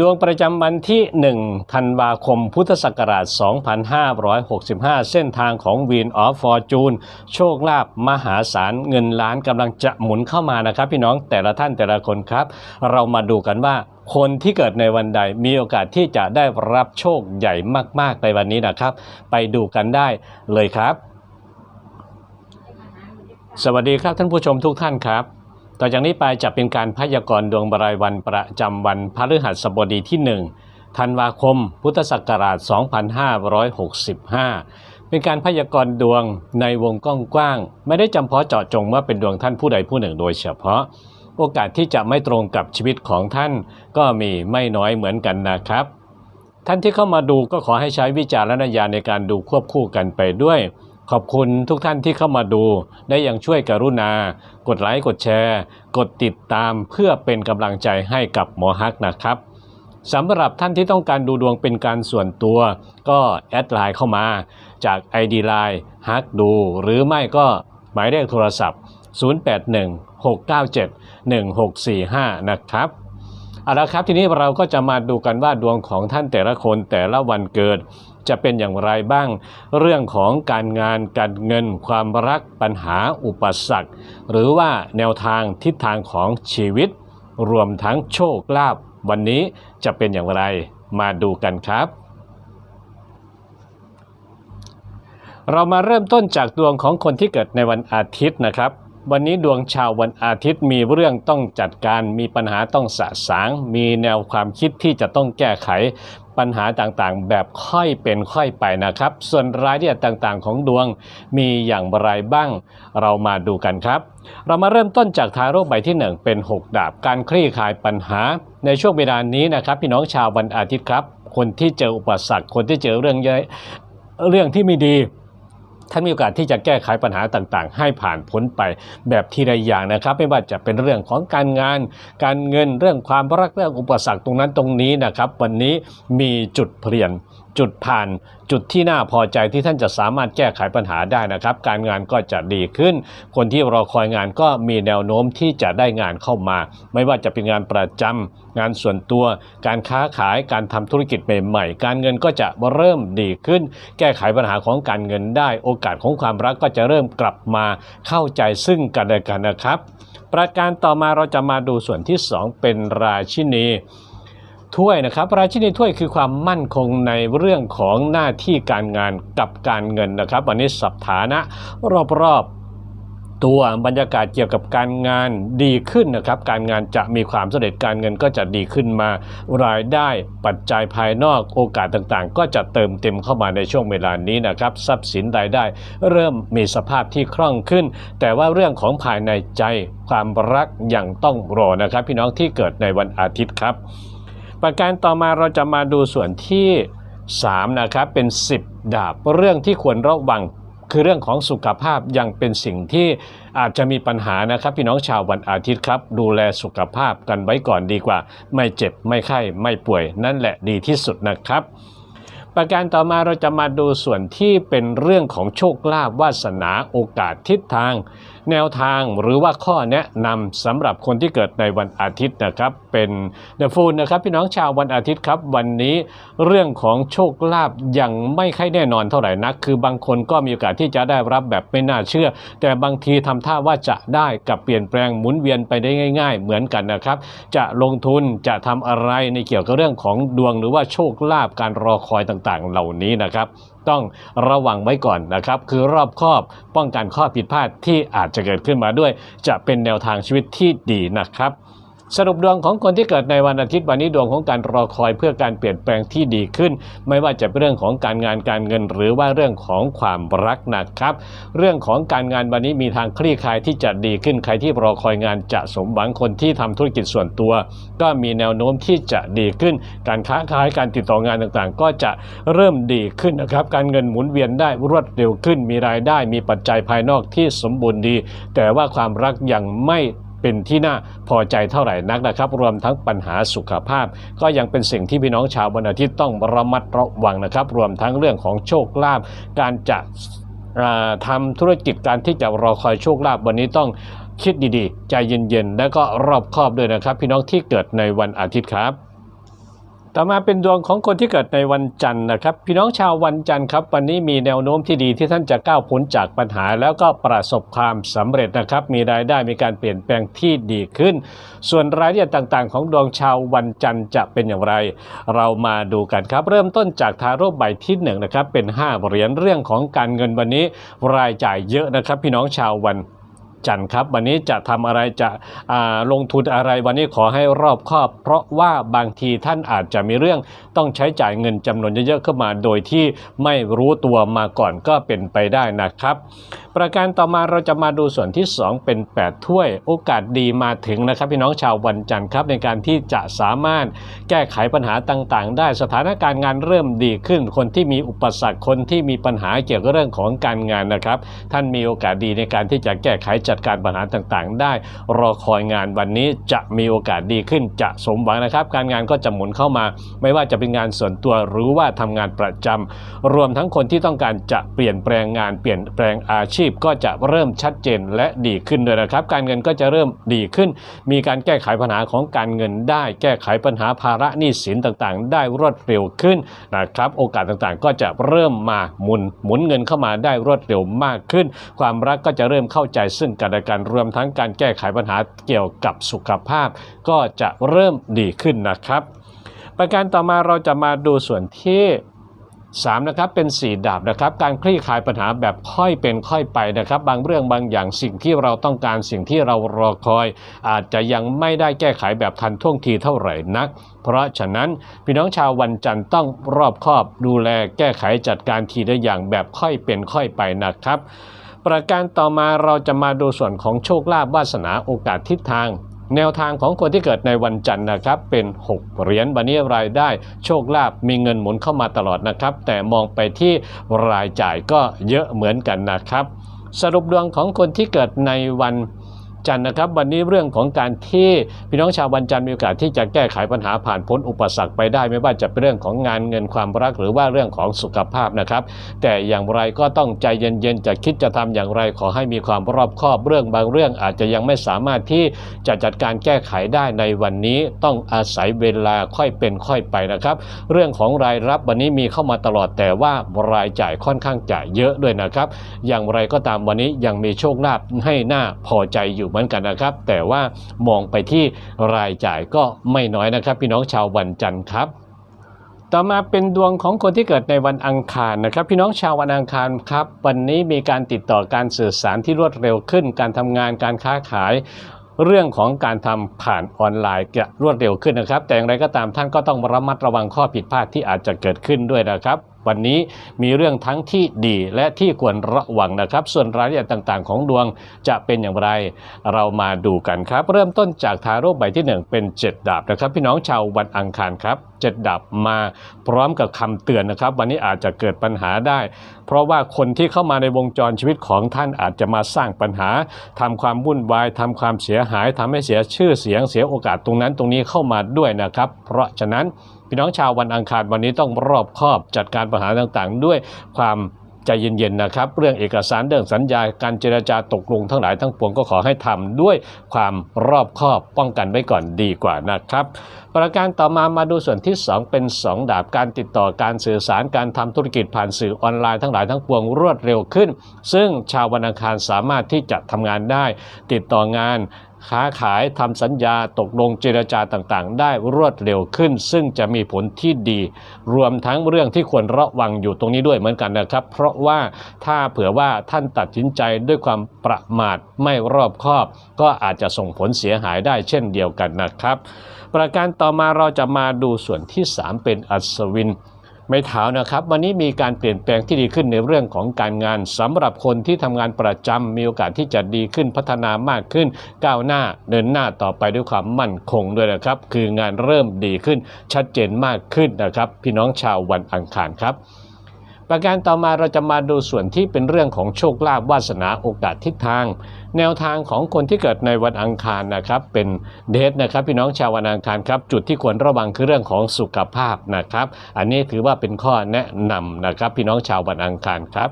ดวงประจำวันที่ 1 ธันวาคม พุทธศักราช 2565 เส้นทางของวีนออฟฟอร์จูนโชคลาภมหาศาลเงินล้านกำลังจะหมุนเข้ามานะครับ พี่น้องแต่ละท่านแต่ละคนครับ เรามาดูกันว่าคนที่เกิดในวันใดมีโอกาสที่จะได้รับโชคใหญ่มาก ๆ ในวันนี้นะครับ ไปดูกันได้เลยครับ สวัสดีครับท่านผู้ชมทุกท่านครับ ต่อจากนี้ไปจะเป็นการพยากรณ์ดวงบรายวันประจำวันพฤหัสบดีที่ 1 ธันวาคม พุทธศักราช 2565 เป็นการพยากรณ์ดวงในวงกว้างๆ ไม่ได้จำเพาะเจาะจงว่าเป็นดวงท่านผู้ใดผู้หนึ่งโดยเฉพาะ โอกาสที่จะไม่ตรงกับชีวิตของท่าน ก็มีไม่น้อยเหมือนกันนะครับ ท่านที่เข้ามาดูก็ขอให้ใช้วิจารณญาณในการดูควบคู่กันไปด้วย ขอบคุณทุกท่านที่เข้ามาดู ได้ยังช่วยกรุณา กดไลค์ กดแชร์ กดติดตามเพื่อเป็นกำลังใจให้กับหมอฮักนะครับสำหรับท่านที่ต้องการดูดวงเป็นการส่วนตัว ก็แอดไลน์เข้ามาจาก ID Line ฮักดู หรือไม่ก็หมายเลขโทรศัพท์ 0816971645 นะครับเอาละครับทีนี้เราก็จะมาดูกันว่าดวงของท่านแต่ละคนแต่ละวันเกิด จะเป็นอย่างไรบ้าง เรื่องของการงานการเงิน ความรักปัญหาอุปสรรค หรือว่าแนวทางทิศทางของชีวิต รวมทั้งโชคลาภวันนี้จะเป็นอย่างไรมาดูกันครับ เรามาเริ่มต้นจากดวงของคนที่เกิดในวันอาทิตย์นะครับวันนี้ดวงชาววันอาทิตย์มีเรื่องต้องจัดการ มีปัญหาต้องสะสาง มีแนวความคิดที่จะต้องแก้ไข ปัญหาต่างๆ แบบค่อยเป็นค่อยไปนะครับ ส่วนรายละเอียดต่างๆ ของดวงมีอย่างไรบ้าง เรามาดูกันครับ เรามาเริ่มต้นจากทาโร่ใบที่ 1 เป็น 6 ดาบ การคลี่คลายปัญหา ในช่วงเวลานี้นะครับพี่น้องชาววันอาทิตย์ครับ คนที่เจออุปสรรคคนที่เจอเรื่องเยอะเรื่องที่ไม่ดี ท่านมีโอกาสที่จะแก้ไขปัญหาต่างๆ ให้ผ่านพ้นไปแบบทีละอย่างนะครับ ไม่ว่าจะเป็นเรื่องของการงาน การเงินเรื่องความรักเรื่องอุปสรรคตรงนั้นตรงนี้นะครับ วันนี้มีจุดเปลี่ยน จุดผ่านจุดที่น่าพอใจที่ท่านจะสามารถแก้ไขปัญหาได้นะครับ การงานก็จะดีขึ้น คนที่รอคอยงานก็มีแนวโน้มที่จะได้งานเข้ามา ไม่ว่าจะเป็นงานประจำงานส่วนตัว การค้าขายการทำธุรกิจใหม่ๆ การเงินก็จะเริ่มดีขึ้น แก้ไขปัญหาของการเงินได้ โอกาสของความรักก็จะเริ่มกลับมาเข้าใจซึ่งกันและกันนะครับ ประการต่อมาเราจะมาดูส่วนที่ 2 เป็นราชินี ถ้วยนะครับ ราชินีถ้วยคือความมั่นคงในเรื่องของหน้าที่การงานกับการเงินนะครับ วันนี้สัปฐานะรอบๆตัวบรรยากาศเกี่ยวกับการงานดีขึ้นนะครับ การงานจะมีความสำเร็จการเงินก็จะดีขึ้นมา รายได้ปัจจัยภายนอกโอกาสต่างๆ ก็จะเติมเต็มเข้ามาในช่วงเวลานี้นะครับ ทรัพย์สินรายได้ เริ่มมีสภาพที่คล่องขึ้น แต่ว่าเรื่องของภายในใจความรักยังต้องรอนะครับ พี่น้องที่เกิดในวันอาทิตย์ครับ ประการต่อมาเราจะมาดูส่วนที่3นะครับเป็น 10 ดาบเรื่องที่ควรระวังคือเรื่องของสุขภาพยังเป็นสิ่งที่อาจจะมีปัญหานะครับ พี่น้องชาววันอาทิตย์ครับ ดูแลสุขภาพกันไว้ก่อนดีกว่า ไม่เจ็บไม่ไข้ไม่ป่วย นั่นแหละดีที่สุดนะครับ ประการต่อมาเราจะมาดูส่วนที่เป็นเรื่องของโชคลาภวาสนาโอกาสทิศทาง แนวทางหรือว่าข้อแนะนำสำหรับคนที่เกิดในวันอาทิตย์นะครับ เป็นเดอะฟูลนะครับพี่น้องชาววันอาทิตย์ครับ วันนี้เรื่องของโชคลาภยังไม่ค่อยแน่นอนเท่าไหร่นัก คือบางคนก็มีโอกาสที่จะได้รับแบบไม่น่าเชื่อ แต่บางทีทำท่าว่าจะได้กับเปลี่ยนแปลงหมุนเวียนไปได้ง่าย ๆ เหมือนกันนะครับ จะลงทุนจะทำอะไรในเกี่ยวกับเรื่องของดวงหรือว่าโชคลาภการรอคอยต่างๆ เหล่านี้นะครับ ต้องระวังไว้ก่อนนะครับคือรอบคอบป้องกันข้อผิดพลาดที่อาจจะเกิดขึ้นมาด้วย จะเป็นแนวทางชีวิตที่ดีนะครับ สรุปดวงของคนที่เกิดในวันอาทิตย์วันนี้ดวงของการรอคอยเพื่อการเปลี่ยนแปลงที่ดีขึ้น ไม่ว่าจะเป็นเรื่องของการงานการเงิน หรือว่าเรื่องของความรักนะครับ เรื่องของการงานวันนี้มีทางคลี่คลายที่จะดีขึ้นใครที่รอคอยงานจะสมหวังคนที่ทำธุรกิจส่วนตัว ก็มีแนวโน้มที่จะดีขึ้น การค้าขายการติดต่องานต่างๆ ก็จะเริ่มดีขึ้นนะครับ การเงินหมุนเวียนได้รวดเร็วขึ้น มีรายได้มีปัจจัยภายนอกที่สมบูรณ์ดี แต่ว่าความรักยังไม่ เป็นที่น่าพอใจเท่าไหร่นักนะครับ รวมทั้งปัญหาสุขภาพ ก็ยังเป็นสิ่งที่พี่น้องชาววันอาทิตย์ต้องระมัดระวังนะครับ รวมทั้งเรื่องของโชคลาภการจะอ่าทำธุรกิจการที่จะรอคอยโชคลาภวันนี้ต้องคิดดีๆ ใจเย็นๆ และก็รอบคอบด้วยนะครับ พี่น้องที่เกิดในวันอาทิตย์ครับ ต่อมาเป็นดวงของคนที่เกิดในวันจันทร์นะครับ พี่น้องชาววันจันทร์ครับ วันนี้มีแนวโน้มที่ดีที่ท่านจะก้าวพ้นจากปัญหา แล้วก็ประสบความสำเร็จนะครับ มีรายได้มีการเปลี่ยนแปลงที่ดีขึ้น ส่วนรายละเอียดต่างๆ ของดวงชาววันจันทร์จะเป็นอย่างไร เรามาดูกันครับ เริ่มต้นจากทาโร่ใบที่หนึ่งนะครับเป็น5เหรียญเรื่องของการเงินวันนี้ รายจ่ายเยอะนะครับ พี่น้องชาววัน จันทร์ครับ วันนี้จะทำอะไรจะลงทุนอะไรวันนี้ขอให้รอบคอบ เพราะว่าบางทีท่านอาจจะมีเรื่องต้องใช้จ่ายเงินจำนวนเยอะๆเข้ามา โดยที่ไม่รู้ตัวมาก่อนก็เป็นไปได้นะครับ ประการต่อมาเราจะมาดูส่วนที่ 2 เป็น 8 ถ้วย โอกาสดีมาถึงนะครับ พี่น้องชาววันจันทร์ครับในการที่จะสามารถแก้ไขปัญหาต่างๆ ได้สถานการณ์งานเริ่มดีขึ้น คนที่มีอุปสรรคคนที่มีปัญหาเกี่ยวกับเรื่องของการงานนะครับ ท่านมีโอกาสดีในการที่จะแก้ไขจัดการปัญหาต่างๆ ได้ รอคอยงานวันนี้จะมีโอกาสดีขึ้นจะสมหวังนะครับ การงานก็จะหมุนเข้ามา ไม่ว่าจะเป็นงานส่วนตัวหรือว่าทำงานประจำรวมทั้งคนที่ต้องการจะเปลี่ยนแปลงงานเปลี่ยนแปลงอาชีพก็จะเริ่มชัดเจนและดีขึ้นด้วยนะครับ การเงินก็จะเริ่มดีขึ้น มีการแก้ไขปัญหาของการเงินได้ แก้ไขปัญหาภาระหนี้สินต่างๆ ได้รวดเร็วขึ้นนะครับ โอกาสต่างๆ ก็จะเริ่มมาหมุนหมุนเงินเข้ามาได้รวดเร็วมากขึ้น ความรักก็จะเริ่มเข้าใจซึ่งกันและกันรวมทั้งการแก้ไขปัญหาเกี่ยวกับสุขภาพ ก็จะเริ่มดีขึ้นนะครับ ประการต่อมาเราจะมาดูส่วนที่3นะครับเป็น 4 ดาบนะครับ การคลี่คลายปัญหาแบบค่อยเป็นค่อยไปนะครับ บางเรื่องบางอย่างสิ่งที่เราต้องการสิ่งที่เรารอคอย อาจจะยังไม่ได้แก้ไขแบบทันท่วงทีเท่าไหร่นัก เพราะฉะนั้นพี่น้องชาววันจันทร์ต้องรอบคอบดูแลแก้ไขจัดการทีละอย่างแบบค่อยเป็นค่อยไปนะครับ ประการต่อมาเราจะมาดูส่วนของโชคลาภวาสนาโอกาสทิศทาง แนวทางของคนที่เกิดในวันจันทร์นะครับ เป็น 6 เหรียญวันนี้รายได้โชคลาภมีเงินหมุนเข้ามาตลอดนะครับ แต่มองไปที่รายจ่ายก็เยอะเหมือนกันนะครับ สรุปดวงของคนที่เกิดในวัน จันทร์นะครับ วันนี้เรื่องของการที่พี่น้องชาววันจันทร์มีโอกาสที่จะแก้ไขปัญหาผ่านพ้นอุปสรรคไปได้ ไม่ว่าจะเป็นเรื่องของงานเงินความรักหรือว่าเรื่องของสุขภาพนะครับ แต่อย่างไรก็ต้องใจเย็นๆจะคิดจะทำอย่างไรขอให้มีความรอบคอบเรื่องบางเรื่องอาจจะยังไม่สามารถที่จะจัดการแก้ไขได้ในวันนี้ต้องอาศัยเวลาค่อยเป็นค่อยไปนะครับ เรื่องของรายรับวันนี้มีเข้ามาตลอดแต่ว่ารายจ่ายค่อนข้างจ่ายเยอะด้วยนะครับ อย่างไรก็ตามวันนี้ยังมีโชคลาภให้หน้าพอใจอยู่มือนกันนะครับ แต่ว่ามองไปที่รายจ่ายก็ไม่น้อยนะครับ พี่น้องชาววันจันทร์ครับต่อมาเป็นดวงของคนที่เกิดในวันอังคารนะครับ พี่น้องชาววันอังคารครับ วันนี้มีการติดต่อการสื่อสารที่รวดเร็วขึ้น การทำงานการค้าขาย เรื่องของการทำผ่านออนไลน์จะรวดเร็วขึ้นนะครับ แต่อย่างไรก็ตามท่านก็ต้องระมัดระวังข้อผิดพลาดที่อาจจะเกิดขึ้นด้วยนะครับ วันนี้มีเรื่องทั้งที่ดีและที่ควรระวังนะครับ ส่วนรายละเอียดต่างๆ ของดวงจะเป็นอย่างไร เรามาดูกันครับ เริ่มต้นจากทาโร่ใบที่ 1 เป็น 7 ดาบนะครับ พี่น้องชาววันอังคารครับ7ดาบมาพร้อมกับคำเตือนนะครับ วันนี้อาจจะเกิดปัญหาได้ เพราะว่าคนที่เข้ามาในวงจรชีวิตของท่านอาจจะมาสร้างปัญหาทำความวุ่นวายทำความเสียหายทำให้เสียชื่อเสียงเสียโอกาสตรงนั้นตรงนี้เข้ามาด้วยนะครับ เพราะฉะนั้นพี่น้องชาววันอังคารวันนี้ต้องรอบคอบจัดการปัญหาต่างๆ ด้วยความ ใจเย็นๆนะครับ เรื่องเอกสารเรื่องสัญญาการเจรจาตกลงทั้งหลายทั้งปวงก็ขอให้ทำด้วยความรอบคอบป้องกันไว้ก่อนดีกว่านะครับ ประการต่อมามาดูส่วนที่ 2 เป็น 2 ดาบการติดต่อการสื่อสารการทำธุรกิจผ่านสื่อออนไลน์ทั้งหลายทั้งปวงรวดเร็วขึ้น ซึ่งชาววันอังคารสามารถที่จะทำงานได้ ติดต่องาน ค้าขายทำสัญญาตกลงเจรจาต่างๆ ได้รวดเร็วขึ้น ซึ่งจะมีผลที่ดี รวมทั้งเรื่องที่ควรระวังอยู่ตรงนี้ด้วยเหมือนกันนะครับ เพราะว่าถ้าเผื่อว่าท่านตัดสินใจด้วยความประมาทไม่รอบคอบ ก็อาจจะส่งผลเสียหายได้เช่นเดียวกันนะครับ ประการต่อมาเราจะมาดูส่วนที่ 3 เป็นอัศวิน ไม่เท้านะครับ วันนี้มีการเปลี่ยนแปลงที่ดีขึ้นในเรื่องของการงานสำหรับคนที่ทำงานประจำมีโอกาสที่จะดีขึ้นพัฒนามากขึ้น ก้าวหน้าเดินหน้าต่อไปด้วยความมั่นคงด้วยนะครับ คืองานเริ่มดีขึ้นชัดเจนมากขึ้นนะครับ พี่น้องชาววันอังคารครับประการต่อมาเราจะมาดูส่วนที่เป็นเรื่องของโชคลาภวาสนาโอกาสทิศทาง แนวทางของคนที่เกิดในวันอังคารนะครับ เป็นเดทนะครับพี่น้องชาววันอังคารครับจุดที่ควรระวังคือเรื่องของสุขภาพนะครับ อันนี้ถือว่าเป็นข้อแนะนำนะครับ พี่น้องชาววันอังคารครับ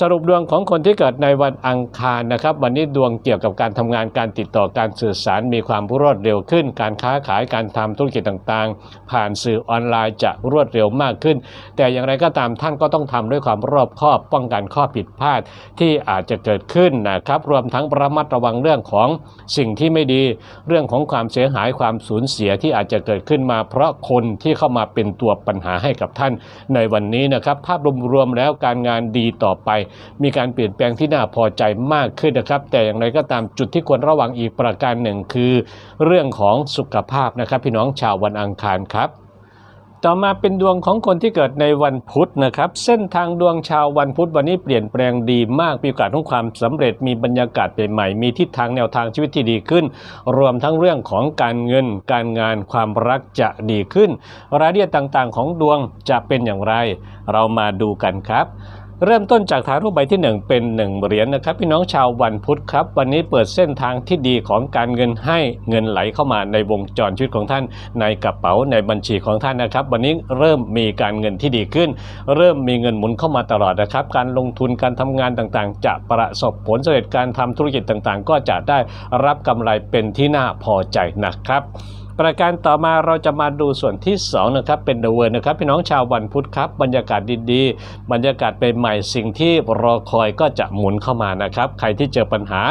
สรุปดวงของคนที่เกิดในวันอังคารนะครับ วันนี้ดวงเกี่ยวกับการทำงานการติดต่อการสื่อสารมีความรวดเร็วขึ้น การค้าขายการทำธุรกิจต่างๆ ผ่านสื่อออนไลน์จะรวดเร็วมากขึ้น แต่อย่างไรก็ตามท่านก็ต้องทำด้วยความรอบคอบป้องกันข้อผิดพลาดที่อาจจะเกิดขึ้นนะครับรวมทั้งระมัดระวังเรื่องของสิ่งที่ไม่ดี เรื่องของความเสียหายความสูญเสียที่อาจจะเกิดขึ้นมา เพราะคนที่เข้ามาเป็นตัวปัญหาให้กับท่านในวันนี้นะครับภาพรวมๆแล้วการงานดีต่อไป มีการเปลี่ยนแปลงที่น่าพอใจมากขึ้นนะครับ แต่อย่างไรก็ตามจุดที่ควรระวังอีกประการหนึ่งคือ เรื่องของสุขภาพนะครับ พี่น้องชาววันอังคารครับ ต่อมาเป็นดวงของคนที่เกิดในวันพุธนะครับ เส้นทางดวงชาววันพุธวันนี้เปลี่ยนแปลงดีมากมีโอกาสของความสำเร็จมีบรรยากาศใหม่ๆมีทิศทางแนวทางชีวิตที่ดีขึ้น รวมทั้งเรื่องของการเงิน การงานความรักจะดีขึ้น รายละเอียดต่างๆ ของดวงจะเป็นอย่างไร เรามาดูกันครับ เริ่มต้นจากฐานรูปใบที่ 1 เป็น 1 เหรียญนะครับ พี่น้องชาววันพุธครับ วันนี้เปิดเส้นทางที่ดีของการเงินให้เงินไหลเข้ามาในวงจรชีวิตของท่าน ในกระเป๋าในบัญชีของท่านนะครับ วันนี้เริ่มมีการเงินที่ดีขึ้น เริ่มมีเงินหมุนเข้ามาตลอดนะครับ การลงทุนการทำงานต่างๆ จะประสบผลสำเร็จการทำธุรกิจต่างๆ ก็จะได้รับกำไรเป็นที่น่าพอใจนะครับ ประการต่อมาเราจะมาดูส่วนที่2นะครับเป็นเดอะเวิร์นะครับพี่น้องชาววันพุธครับ บรรยากาศดีๆ บรรยากาศใหม่ๆสิ่งที่รอคอยก็จะหมุนเข้ามานะครับ ใครที่เจอปัญหา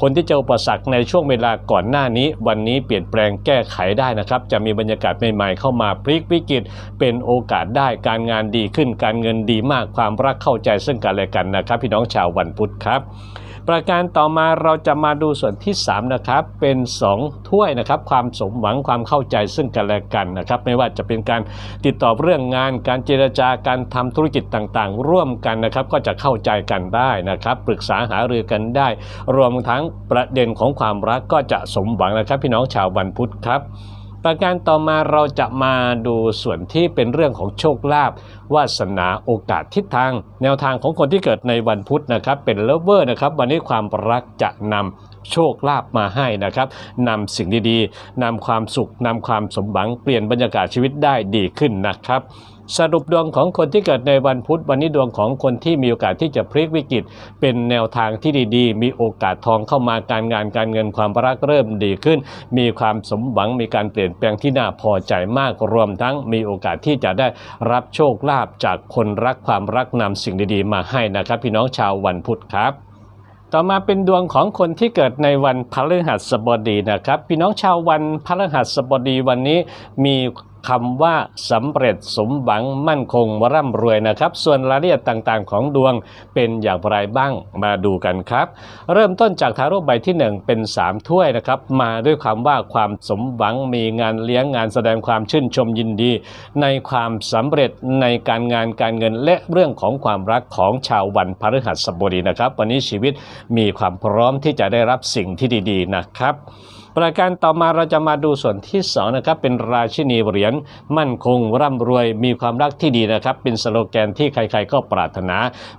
คนที่เจออุปสรรคในช่วงเวลาก่อนหน้านี้ วันนี้เปลี่ยนแปลงแก้ไขได้นะครับ จะมีบรรยากาศใหม่ๆเข้ามาพลิกวิกฤตเป็นโอกาสได้การงานดีขึ้น การเงินดีมากความรักเข้าใจซึ่งกันและกันนะครับ พี่น้องชาววันพุธครับ ประการต่อมาเราจะมาดูส่วนที่ 3 นะครับ เป็น 2 ถ้วยนะครับ ความสมหวังความเข้าใจซึ่งกันและกันนะครับ ไม่ว่าจะเป็นการติดต่อเรื่องงาน การเจรจาการทำธุรกิจต่างๆ ร่วมกันนะครับ ก็จะเข้าใจกันได้นะครับ ปรึกษาหารือกันได้ รวมทั้งประเด็นของความรักก็จะสมหวังนะครับ พี่น้องชาววันพุธครับ ประการต่อมาเราจะมาดูส่วนที่เป็นเรื่องของโชคลาภวาสนาโอกาสทิศทาง แนวทางของคนที่เกิดในวันพุธนะครับ เป็นเลเวอร์นะครับ วันนี้ความรักจะนำโชคลาภมาให้นะครับนำสิ่งดีๆนำความสุขนำความสมหวังเปลี่ยนบรรยากาศชีวิตได้ดีขึ้นนะครับ สรุปดวงของคนที่เกิดในวันพุธวันนี้ดวงของคนที่มีโอกาสที่จะพลิกวิกฤต เป็นแนวทางที่ดีๆ มีโอกาสทองเข้ามาการงานการเงินความรักเริ่มดีขึ้น มีความสมหวังมีการเปลี่ยนแปลงที่น่าพอใจมากรวมทั้งมีโอกาสที่จะได้รับโชคลาภจากคนรักความรักนำสิ่งดีๆ มาให้นะครับ พี่น้องชาววันพุธครับต่อมาเป็นดวงของคนที่เกิดในวันพฤหัสบดีนะครับ พี่น้องชาววันพฤหัสบดีวันนี้มี คำว่าสำเร็จสมหวังมั่นคงร่ำรวยนะครับ ส่วนรายละเอียดต่างๆ ของดวงเป็นอย่างไรบ้างมาดูกันครับ เริ่มต้นจากทาร่ใบที่ 1 เป็น 3 ถ้วยนะครับ มาด้วยคำว่าความสมหวังมีงานเลี้ยงงานแสดงความชื่นชมยินดี ในความสำเร็จในการงานการเงินและเรื่องของความรักของชาววันพฤหัสบดีนะครับ วันนี้ชีวิตมีความพร้อมที่จะได้รับสิ่งที่ดี ๆ นะครับ ประการต่อมาเราจะมาดูส่วนที่2นะครับเป็นราชินีเหรียญมั่นคงร่ำรวยมีความรักที่ดีนะครับ เป็นสโลแกนที่ใครๆก็ปรารถนา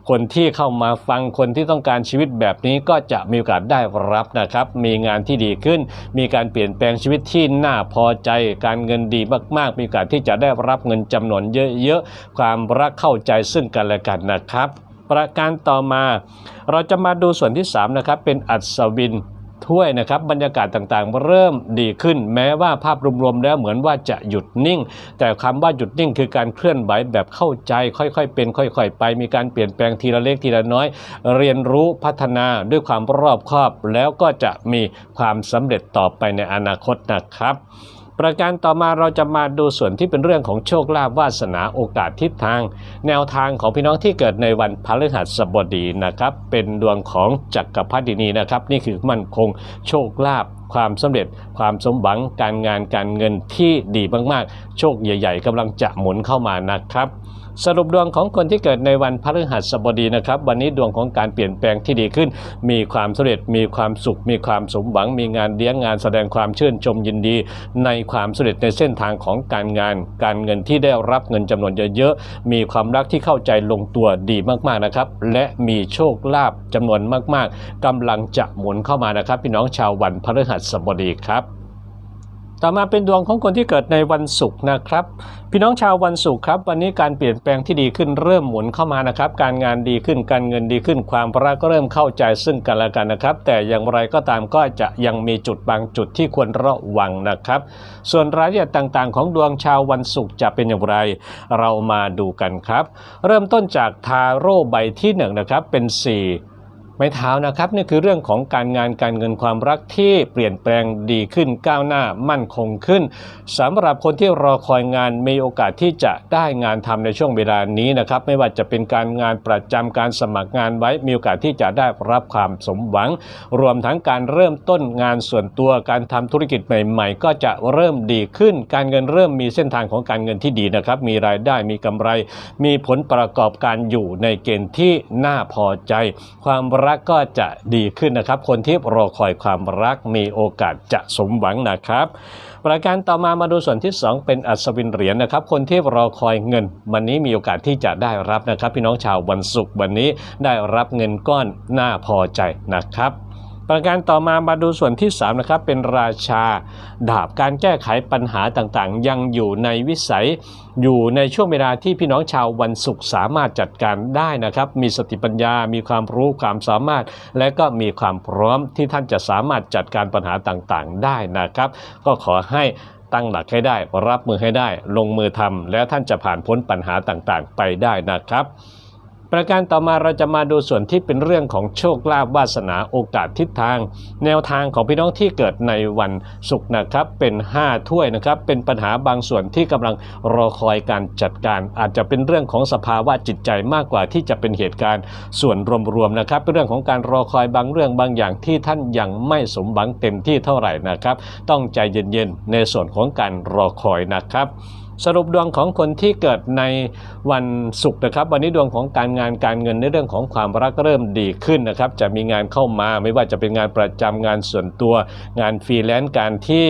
คนที่เข้ามาฟังคนที่ต้องการชีวิตแบบนี้ก็จะมีโอกาสได้รับนะครับ มีงานที่ดีขึ้น มีการเปลี่ยนแปลงชีวิตที่น่าพอใจ การเงินดีมากๆ มีโอกาสที่จะได้รับเงินจำนวนเยอะๆ ความรักเข้าใจซึ่งกันและกันนะครับ ประการต่อมา เราจะมาดูส่วนที่3นะครับเป็นอัศวิน ถ้วยนะครับบรรยากาศต่างๆ เริ่มดีขึ้น แม้ว่าภาพรวมๆแล้วเหมือนว่าจะหยุดนิ่ง แต่คำว่าหยุดนิ่งคือการเคลื่อนไหวแบบเข้าใจค่อยๆเป็น ค่อย ๆ ไป มีการเปลี่ยนแปลงทีละเล็กทีละน้อย เรียนรู้พัฒนาด้วยความรอบคอบ แล้วก็จะมีความสำเร็จต่อไปในอนาคตนะครับ ประการต่อมาเราจะมาดูส่วนที่เป็นเรื่องของโชคลาภวาสนาโอกาสทิศทาง แนวทางของพี่น้องที่เกิดในวันพฤหัสบดีนะครับ เป็นดวงของจักรพรรดินีนะครับ นี่คือมั่นคงโชคลาภความสำเร็จความสมหวังการงานการเงินที่ดีมากๆ โชคใหญ่ ๆกำลังจะหมุนเข้ามานะครับ สรุปดวงของคนที่เกิดในวันพฤหัสบดีนะครับ วันนี้ดวงของการเปลี่ยนแปลงที่ดีขึ้น มีความสำเร็จมีความสุข มีความสมหวัง มีงานเลี้ยงงานแสดงความชื่นชมยินดี ในความสำเร็จในเส้นทางของการงาน การเงินที่ได้รับเงินจำนวนเยอะๆมีความรักที่เข้าใจลงตัวดีมากๆนะครับ และมีโชคลาภจำนวนมาก ๆกำลังจะหมุนเข้ามานะครับ พี่น้องชาววันพฤหัสบดีครับ ต่อมาเป็นดวงของคนที่เกิดในวันศุกร์นะครับ พี่น้องชาววันศุกร์ครับ วันนี้การเปลี่ยนแปลงที่ดีขึ้นเริ่มหมุนเข้ามานะครับ การงานดีขึ้นการเงินดีขึ้นความรักก็เริ่มเข้าใจซึ่งกันและกันนะครับ แต่อย่างไรก็ตามก็จะยังมีจุดบางจุดที่ควรระวังนะครับ ส่วนรายละเอียดต่างๆ ของดวงชาววันศุกร์จะเป็นอย่างไร เรามาดูกันครับ เริ่มต้นจากทาโร่ใบที่หนึ่งนะครับเป็นสี ไม้เท้านะครับนี่คือเรื่องของการงานการเงินความรักที่เปลี่ยนแปลงดีขึ้นก้าวหน้ามั่นคงขึ้นสำหรับคนที่รอคอยงานมีโอกาสที่จะได้งานทำในช่วงเวลานี้นะครับไม่ว่าจะเป็นการงานประจำการสมัครงานไว้มีโอกาสที่จะได้รับความสมหวัง รวมทั้งการเริ่มต้นงานส่วนตัวการทำธุรกิจใหม่ ๆ ก็จะเริ่มดีขึ้น การเงินเริ่มมีเส้นทางของการเงินที่ดีนะครับมีรายได้มีกำไร มีผลประกอบการอยู่ในเกณฑ์ที่น่าพอใจ ความรักก็จะดีขึ้นนะครับ คนที่รอคอยความรักมีโอกาสจะสมหวังนะครับ ประการต่อมามาดูส่วนที่ 2 เป็นอัศวินเหรียญนะครับ คนที่รอคอยเงิน วันนี้มีโอกาสที่จะได้รับนะครับ พี่น้องชาววันศุกร์วันนี้ได้รับเงินก้อนน่าพอใจนะครับ ประการต่อมามาดูส่วนที่3นะครับเป็นราชาดาบการแก้ไขปัญหาต่างๆ ยังอยู่ในวิสัย อยู่ในช่วงเวลาที่พี่น้องชาววันศุกร์สามารถจัดการได้นะครับ มีสติปัญญา มีความรู้ความสามารถ และก็มีความพร้อมที่ท่านจะสามารถจัดการปัญหาต่างๆ ได้นะครับ ก็ขอให้ตั้งหลักให้ได้รับมือให้ได้ ลงมือทำแล้วท่านจะผ่านพ้นปัญหาต่างๆ ไปได้นะครับ ประการต่อมาเราจะมาดูส่วนที่เป็นเรื่องของโชคลาภวาสนาโอกาสทิศทาง แนวทางของพี่น้องที่เกิดในวันศุกร์นะครับเป็น 5 ถ้วยนะครับ เป็นปัญหาบางส่วนที่กำลังรอคอยการจัดการ อาจจะเป็นเรื่องของสภาวะจิตใจมากกว่าที่จะเป็นเหตุการณ์ส่วนรวมๆนะครับเป็นเรื่องของการรอคอยบางเรื่องบางอย่างที่ท่านยังไม่สมหวังเต็มที่เท่าไหร่นะครับ ต้องใจเย็นๆในส่วนของการรอคอยนะครับ สรุปดวงของคนที่เกิดในวันศุกร์นะครับ วันนี้ดวงของการงานการเงินในเรื่องของความรักเริ่มดีขึ้นนะครับ จะมีงานเข้ามาไม่ว่าจะเป็นงานประจำงานส่วนตัวงานฟรีแลนซ์การที่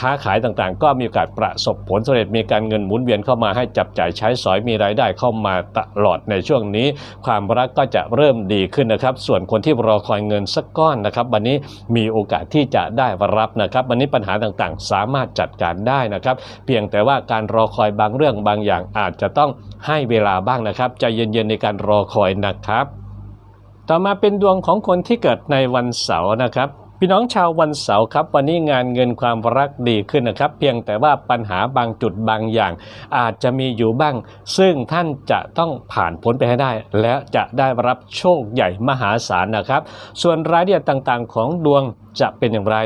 ค้าขายต่างๆ ก็มีโอกาสประสบผลสำเร็จมีการเงินหมุนเวียนเข้ามาให้จับจ่ายใช้สอยมีรายได้เข้ามาตลอดในช่วงนี้ ความรักก็จะเริ่มดีขึ้นนะครับ ส่วนคนที่รอคอยเงินสักก้อนนะครับวันนี้มีโอกาสที่จะได้รับนะครับ วันนี้ปัญหาต่างๆ สามารถจัดการได้นะครับ เพียงแต่ว่าการรอคอยบางเรื่องบางอย่างอาจจะต้องให้เวลาบ้างนะครับใจเย็นๆในการรอคอยนะครับ ต่อมาเป็นดวงของคนที่เกิดในวันเสาร์นะครับ พี่น้องชาววันเสาร์ครับ วันนี้งานเงินความรักดีขึ้นนะครับ เพียงแต่ว่าปัญหาบางจุดบางอย่าง อาจจะมีอยู่บ้าง ซึ่งท่านจะต้องผ่านพ้นไปให้ได้ และจะได้รับโชคใหญ่มหาศาลนะครับ ส่วนรายละเอียดต่างๆ ของดวงจะเป็นอย่างไร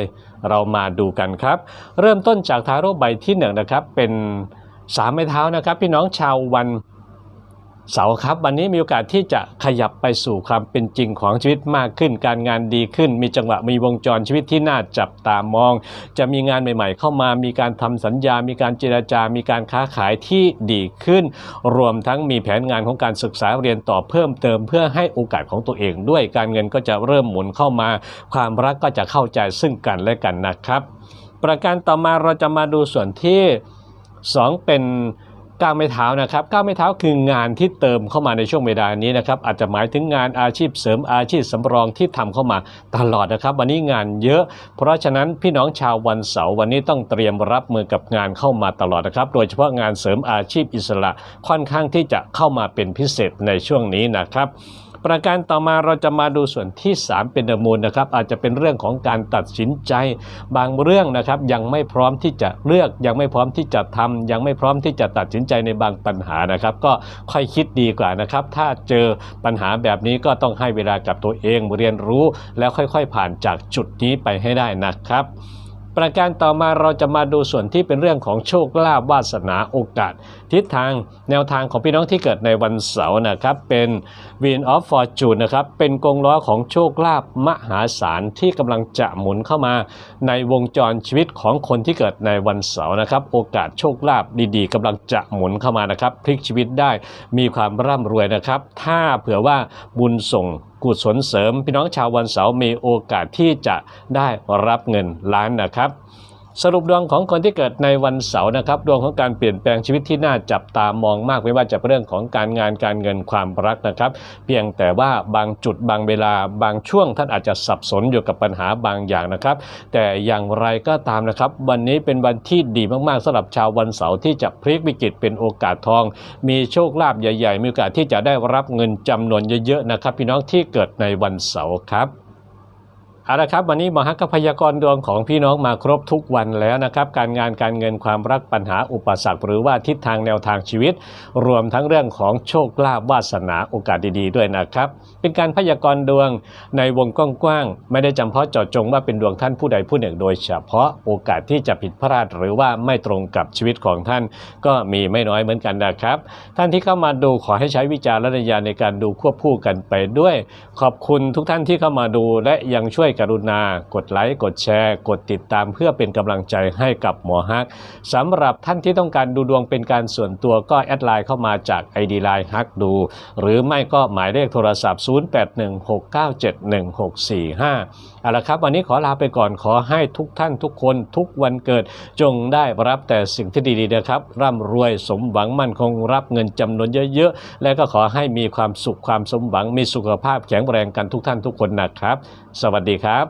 เรามาดูกันครับ เริ่มต้นจากทาโร่ใบที่หนึ่งนะครับเป็นสามไม้เท้านะครับ พี่น้องชาววันเเสาครับ วันนี้มีโอกาสที่จะขยับไปสู่ความเป็นจริงของชีวิตมากขึ้น การงานดีขึ้น มีจังหวะมีวงจรชีวิตที่น่าจับตามอง จะมีงานใหม่ ๆ เข้ามามีการทำสัญญา มีการเจราจา มีการค้าขายที่ดีขึ้น รวมทั้งมีแผนงานของการศึกษาเรียนต่อเพิ่มเติม เพื่อให้โอกาสของตัวเอง ด้วยการเงินก็จะเริ่มหมุนเข้ามา ความรักก็จะเข้าใจซึ่งกันและกันนะครับ ประการต่อมาเราจะมาดูส่วนที่ 2 เป็น ก้าวไม่เท้านะครับก้าวไม่เท้าคืองานที่เติมเข้ามาในช่วงเวลานี้นะครับอาจจะหมายถึงงานอาชีพเสริมอาชีพสำรองที่ทำเข้ามาตลอดนะครับ วันนี้งานเยอะ เพราะฉะนั้นพี่น้องชาววันเสาร์วันนี้ต้องเตรียมรับมือกับงานเข้ามาตลอดนะครับ โดยเฉพาะงานเสริมอาชีพอิสระค่อนข้างที่จะเข้ามาเป็นพิเศษในช่วงนี้นะครับ ประการต่อมาเราจะมาดูส่วนที่ 3 เป็นเดอะมูลนะครับ อาจจะเป็นเรื่องของการตัดสินใจ บางเรื่องนะครับยังไม่พร้อมที่จะเลือก ยังไม่พร้อมที่จะทำยังไม่พร้อมที่จะตัดสินใจในบางปัญหานะครับ ก็ค่อยคิดดีกว่านะครับ ถ้าเจอปัญหาแบบนี้ก็ต้องให้เวลากับตัวเองเรียนรู้ แล้วค่อย ๆ ผ่านจากจุดนี้ไปให้ได้นะครับ ประการต่อมาเราจะมาดูส่วนที่เป็นเรื่องของโชคลาภวาสนาโอกาส ทิศทางแนวทางของพี่น้องที่เกิดในวันเสาร์นะครับ เป็น Wheel of Fortune นะครับ เป็นกงล้อของโชคลาภมหาศาลที่กำลังจะหมุนเข้ามา ในวงจรชีวิตของคนที่เกิดในวันเสาร์นะครับ โอกาสโชคลาภดีๆกำลังจะหมุนเข้ามานะครับพลิกชีวิตได้มีความร่ำรวยนะครับ ถ้าเผื่อว่าบุญส่ง กุศลเสริม พี่น้องชาววันเสาร์มีโอกาสที่จะได้รับเงินล้านนะครับ สรุปดวงของคนที่เกิดในวันเสาร์นะครับ ดวงของการเปลี่ยนแปลงชีวิตที่น่าจับตามองมากไม่ว่าจะเป็นเรื่องของการงานการเงินความรักนะครับ เพียงแต่ว่าบางจุดบางเวลาบางช่วงท่านอาจจะสับสนอยู่กับปัญหาบางอย่างนะครับ แต่อย่างไรก็ตามนะครับ วันนี้เป็นวันที่ดีมากๆสำหรับชาววันเสาร์ที่จะพลิกวิกฤตเป็นโอกาสทอง มีโชคลาภใหญ่ ๆ มีโอกาสที่จะได้รับเงินจำนวนเยอะๆนะครับ พี่น้องที่เกิดในวันเสาร์ครับ เอาละครับวันนี้หมอฮักพยากรณ์ดวงของพี่น้องมาครบทุกวันแล้วนะครับ การงานการเงินความรักปัญหาอุปสรรค หรือว่าทิศทางแนวทางชีวิต รวมทั้งเรื่องของโชคลาภวาสนาโอกาสดีๆด้วยนะครับ เป็นการพยากรณ์ดวงในวงกว้างๆไม่ได้จำเพาะเจาะจงว่าเป็นดวงท่านผู้ใดผู้หนึ่ง โดยเฉพาะโอกาสที่จะผิดพลาด หรือว่าไม่ตรงกับชีวิตของท่าน ก็มีไม่น้อยเหมือนกันนะครับ ท่านที่เข้ามาดูขอให้ใช้วิจารณญาณในการดูควบคู่กันไปด้วย ขอบคุณทุกท่านที่เข้ามาดูและยังช่วยกรุณากดไลค์กดแชร์ กดติดตามเพื่อเป็นกำลังใจให้กับหมอฮักสำหรับท่านที่ต้องการดูดวงเป็นการส่วนตัวก็แอดไลน์เข้ามาจาก ID ไลน์ฮักดู หรือไม่ก็หมายเลขโทรศัพท์ 0816971645เอาละครับ วันนี้ขอลาไปก่อนขอให้ทุกท่านทุกคนทุกวันเกิดจงได้รับแต่สิ่งที่ดีๆนะครับ ร่ำรวยสมหวังมั่นคงรับเงินจำนวนเยอะๆ และก็ขอให้มีความสุขความสมหวังมีสุขภาพแข็งแรงกันทุกท่านทุกคนนะครับ สวัสดีครับครับ